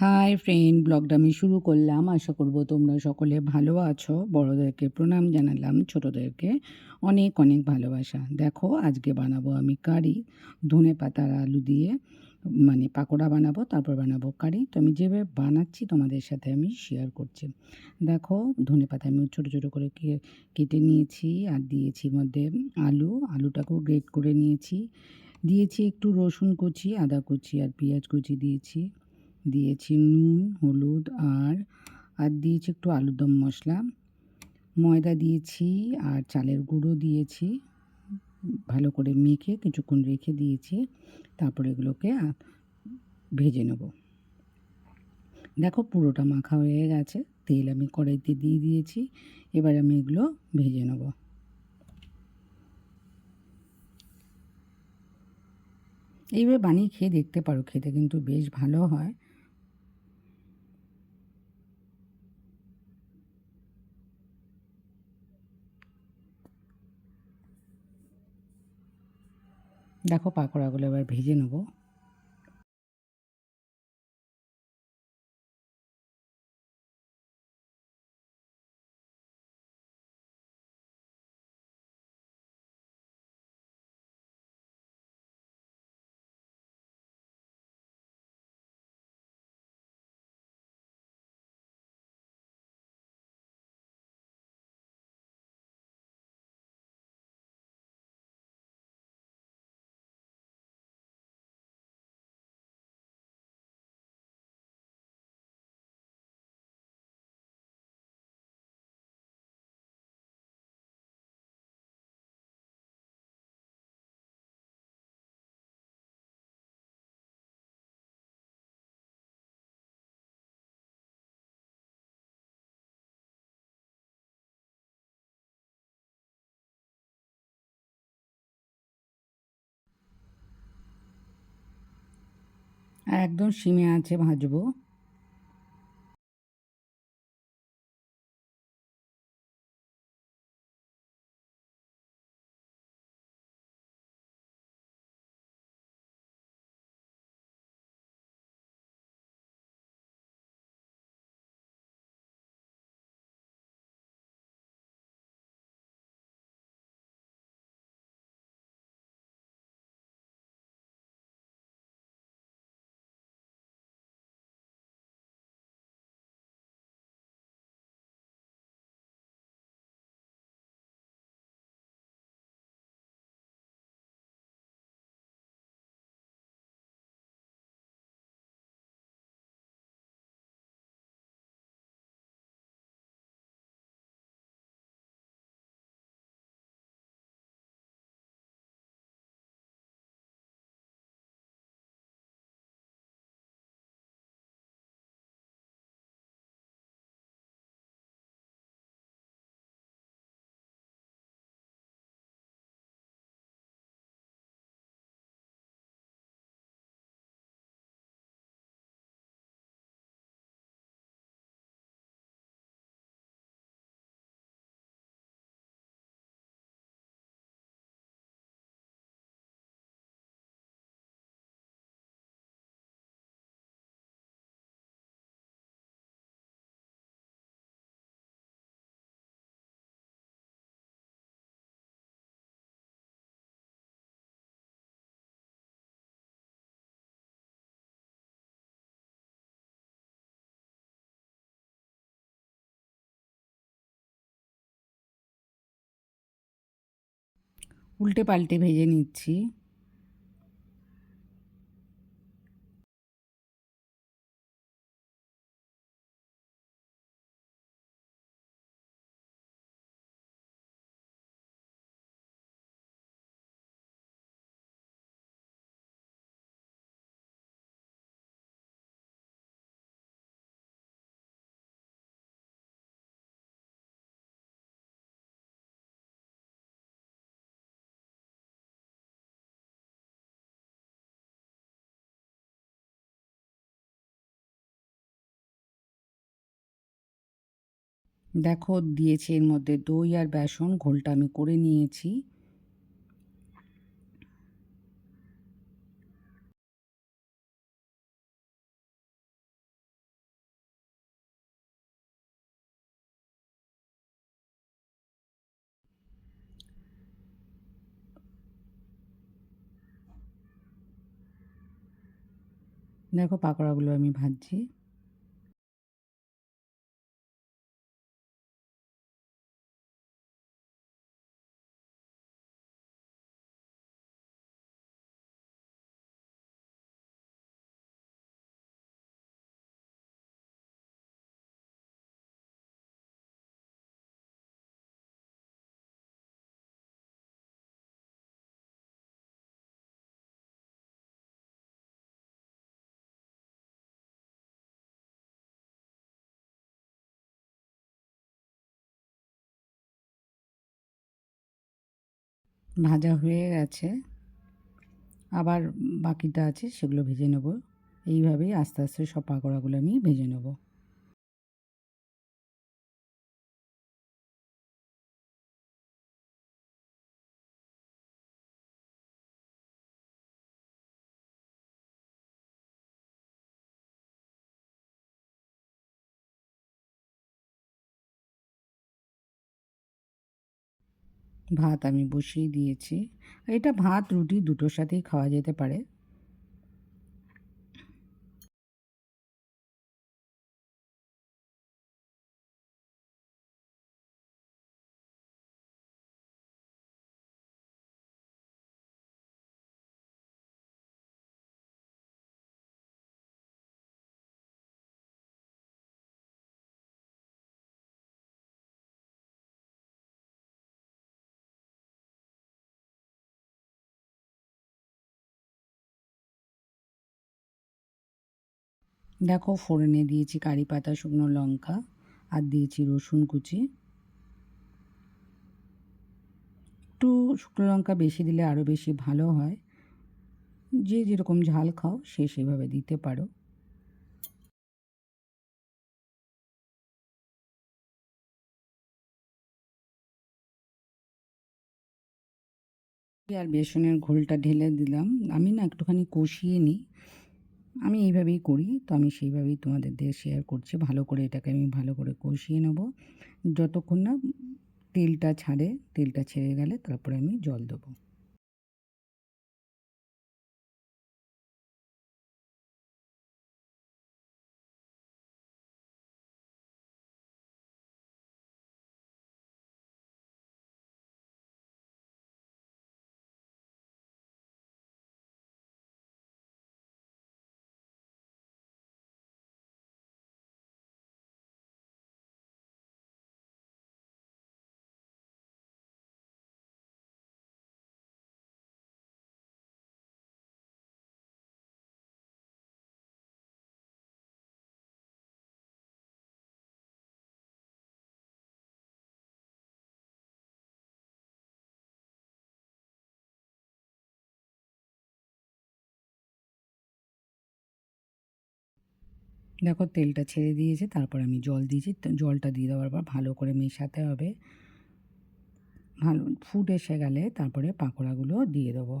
Hi friend ব্লগটা আমি শুরু করলাম। আশা করব তোমরা সকলে ভালো আছো। বড়োদেরকে প্রণাম জানালাম, ছোটোদেরকে অনেক অনেক ভালোবাসা। দেখো, আজকে বানাবো আমি কারি, ধনে পাতার আলু দিয়ে মানে পাকোড়া বানাবো, তারপর বানাবো কারি। তো আমি যেভাবে বানাচ্ছি, তোমাদের সাথে আমি শেয়ার করছি। দেখো, ধনে পাতা আমি ছোটো ছোটো করে কেটে নিয়েছি আর দিয়েছি মধ্যে আলু। আলুটাকেও গ্রেট করে নিয়েছি। দিয়েছি একটু রসুন কুচি, আদা কুচি আর পেঁয়াজ কুচি দিয়েছি। দিয়েছি নুন, হলুদ আর আর দিয়েছি একটু আলুদম মশলা। ময়দা দিয়েছি আর চালের গুঁড়ো দিয়েছি। ভালো করে মেখে কিছুক্ষণ রেখে দিয়েছি। তারপরে এগুলোকে ভেজে নেব। দেখো পুরোটা মাখা হয়ে গেছে। তেল আমি কড়াইতে দিয়ে দিয়েছি। এবার আমি এগুলো ভেজে নেব। এইভাবে বানিয়ে খেয়ে দেখতে পারো, খেতে কিন্তু বেশ ভালো হয়। দেখো পাকোড়াগুলো এবার ভেজে নেব। একদম সিমে আছে ভাজবো উল্টে পাল্টে ভেজে নিচ্ছি। দেখো, দিয়েছি এর মধ্যে দই আর বেসন, ঘোলটা আমি করে নিয়েছি। দেখো পাকোড়াগুলো আমি ভাজছি। ভাজা হয়ে গেছে। আবার বাকিটা আছে সেগুলো ভেজে নেব। এইভাবেই আস্তে আস্তে সব পাকোড়াগুলো আমি ভেজে নেব। ভাত আমি বসিয়ে দিয়েছি। এটা ভাত রুটি দুটোর সাথেই খাওয়া যেতে পারে। দেখো, ফোড়নে দিয়েছি কারি পাতা, শুকনো লঙ্কা আর দিয়েছি রসুন কুচি। একটু শুকনো লঙ্কা বেশি দিলে আরও বেশি ভালো হয়। যে যেরকম ঝাল খাও, সে সেভাবে দিতে পারো। আর বেসনের ঘোলটা ঢেলে দিলাম। আমি না একটুখানি কষিয়ে নিই। আমি এইভাবেই করি, তো আমি সেইভাবেই তোমাদের দিয়ে শেয়ার করছি। ভালো করে এটাকে আমি ভালো করে কষিয়ে নেব। যতক্ষণ না তেলটা ছাড়ে, তেলটা ছেড়ে গেলে তারপরে আমি জল দেবো। দেখো তেলটা ছেড়ে দিয়েছে, তারপর আমি জল দিয়েছি। জলটা দিয়ে দেওয়ার পর ভালো করে মেশাতে হবে। ভালো ফুট এসে গেলে তারপরে পাকোড়াগুলো দিয়ে দেবো।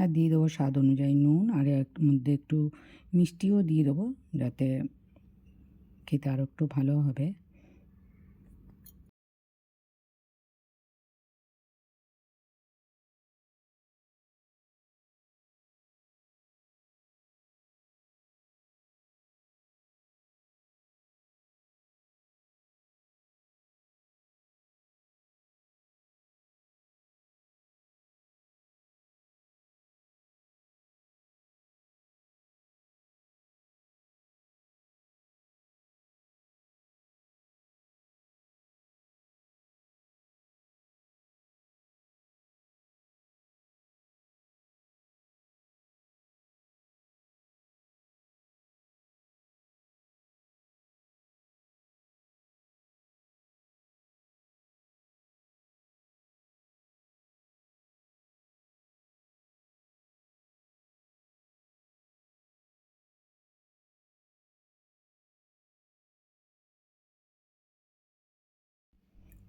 আর দিয়ে দেবো স্বাদ অনুযায়ী নুন, আর এক মধ্যে একটু মিষ্টিও দিয়ে দেবো, যাতে খেতে আরও একটু ভালো হবে।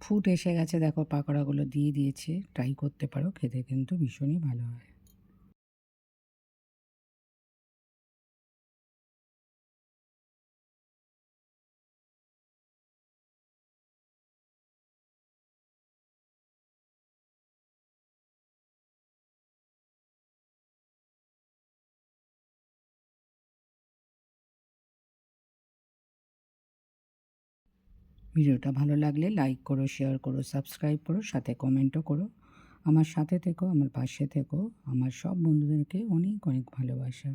ফুট এসে গেছে, দেখো পাকোড়াগুলো দিয়ে দিয়েছে। ট্রাই করতে পারো, খেতে কিন্তু ভীষণই ভালো হয়। ভিডিওটা ভালো লাগলে লাইক করো, শেয়ার করো, সাবস্ক্রাইব করো, সাথে কমেন্টও করো। আমার সাথে থেকো, আমার পাশে থেকো। আমার সব বন্ধুদেরকে অনেক অনেক ভালোবাসা।